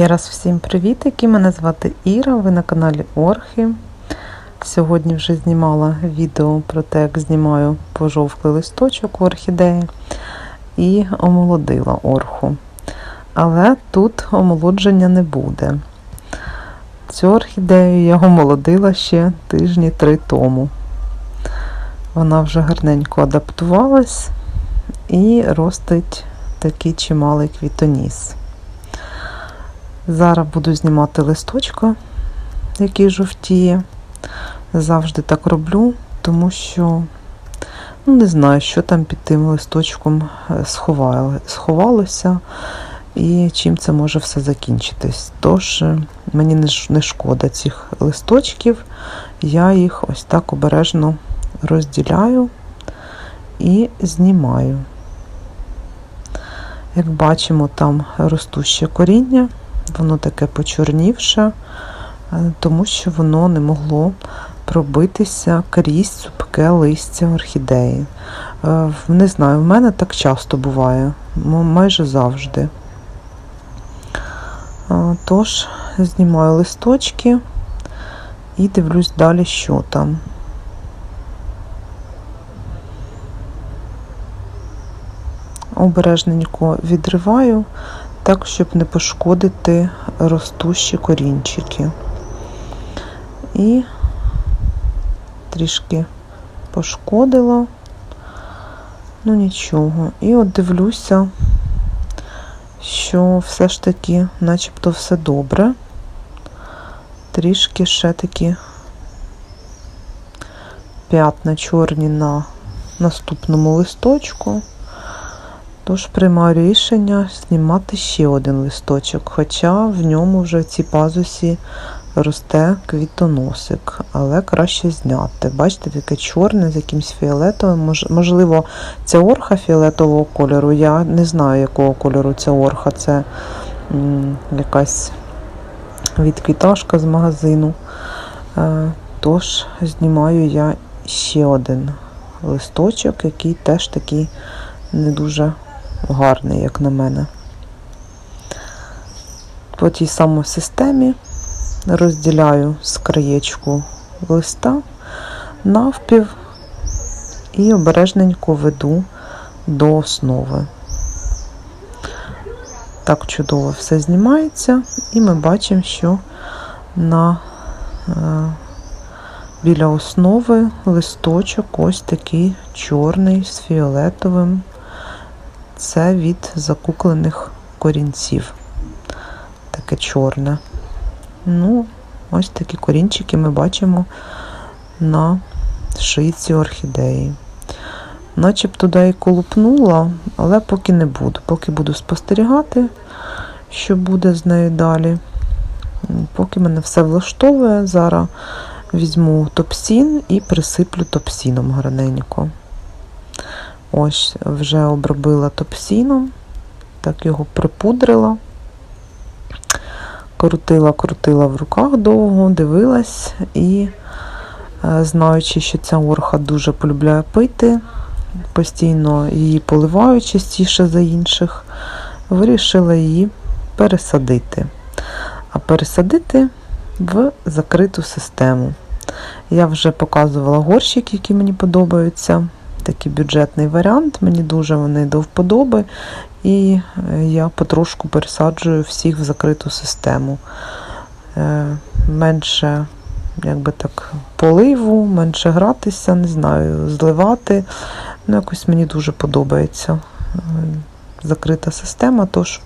Ще раз всім привітики! Мене звати Іра, ви на каналі Орхи. Сьогодні вже знімала відео про те, як знімаю пожовклий листочок в орхідеї і омолодила орху. Але тут омолодження не буде. Цю орхідею я омолодила ще тижні три тому. Вона вже гарненько адаптувалась і ростить такий чималий квітоніс. Зараз буду знімати листочка, який жовтіє. Завжди так роблю, тому що ну, не знаю, що там під тим листочком сховало, сховалося і чим це може все закінчитись. Тож е, мені не шкода цих листочків, я їх ось так обережно розділяю і знімаю. Як бачимо, там ростуще коріння воно таке почорнівше, тому що воно не могло пробитися крізь цупке листя орхідеї. Не знаю, в мене так часто буває, майже завжди. Тож, знімаю листочки і дивлюсь далі, що там. Обережненько відриваю так, щоб не пошкодити ростущі корінчики. І трішки пошкодила, ну нічого. І от дивлюся, що все ж таки начебто все добре. Трішки ще такі п'ятна чорні на наступному листочку. Тож приймаю рішення знімати ще один листочок, хоча в ньому вже в цій пазусі росте квітоносик, але краще зняти. Бачите, таке чорне з якимось фіолетовим. Можливо, це орха фіолетового кольору. Я не знаю, якого кольору це орха. Це м, якась відквіташка з магазину. Е, тож знімаю я ще один листочок, який теж такий не дуже гарний, як на мене. По тій самій системі розділяю з краєчку листа навпів і обережненько веду до основи. Так чудово все знімається, і ми бачимо, що на е, біля основи листочок ось такий чорний з фіолетовим це від закуклених корінців. Таке чорне. Ну, ось такі корінчики ми бачимо на шийці орхідеї. Начебто туди і колупнула, але поки не буду. Поки буду спостерігати, що буде з нею далі. Поки мене все влаштовує, зараз візьму топсін і присиплю топсіном гарненько. Ось вже обробила топсіном, так його припудрила, крутила, крутила в руках довго, дивилась і, е, знаючи, що ця орха дуже полюбляє пити, постійно її поливаю частіше за інших, вирішила її пересадити. А пересадити в закриту систему. Я вже показувала горщик, які мені подобаються такий бюджетний варіант, мені дуже вони до вподоби, і е, я потрошку пересаджую всіх в закриту систему. Е, менше якби так, поливу, менше гратися, не знаю, зливати. Ну, Якось мені дуже подобається е, закрита система, тож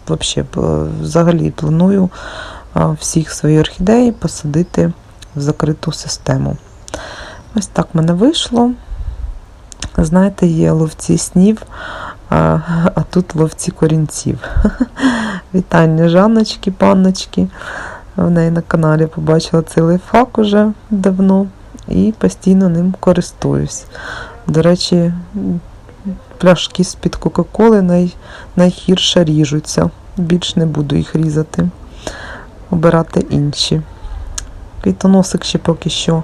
взагалі планую всіх свої орхідеї посадити в закриту систему. Ось так в мене вийшло. Знаєте, є ловці снів, а, а тут ловці корінців. Вітання Жанночки, панночки. В неї на каналі побачила цей лайфхак уже давно і постійно ним користуюсь. До речі, пляшки з-під Кока-Коли най, найгірше ріжуться. Більш не буду їх різати, обирати інші. Квітоносик ще поки що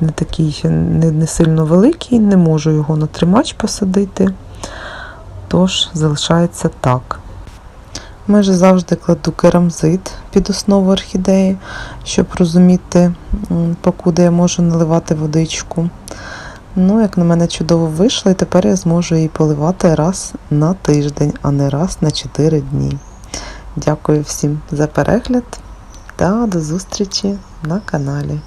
не такий не, не сильно великий, не можу його на тримач посадити, тож залишається так. Майже завжди кладу керамзит під основу орхідеї, щоб розуміти, покуди я можу наливати водичку. Ну, як на мене, чудово вийшло, і тепер я зможу її поливати раз на тиждень, а не раз на 4 дні. Дякую всім за перегляд та до зустрічі на каналі.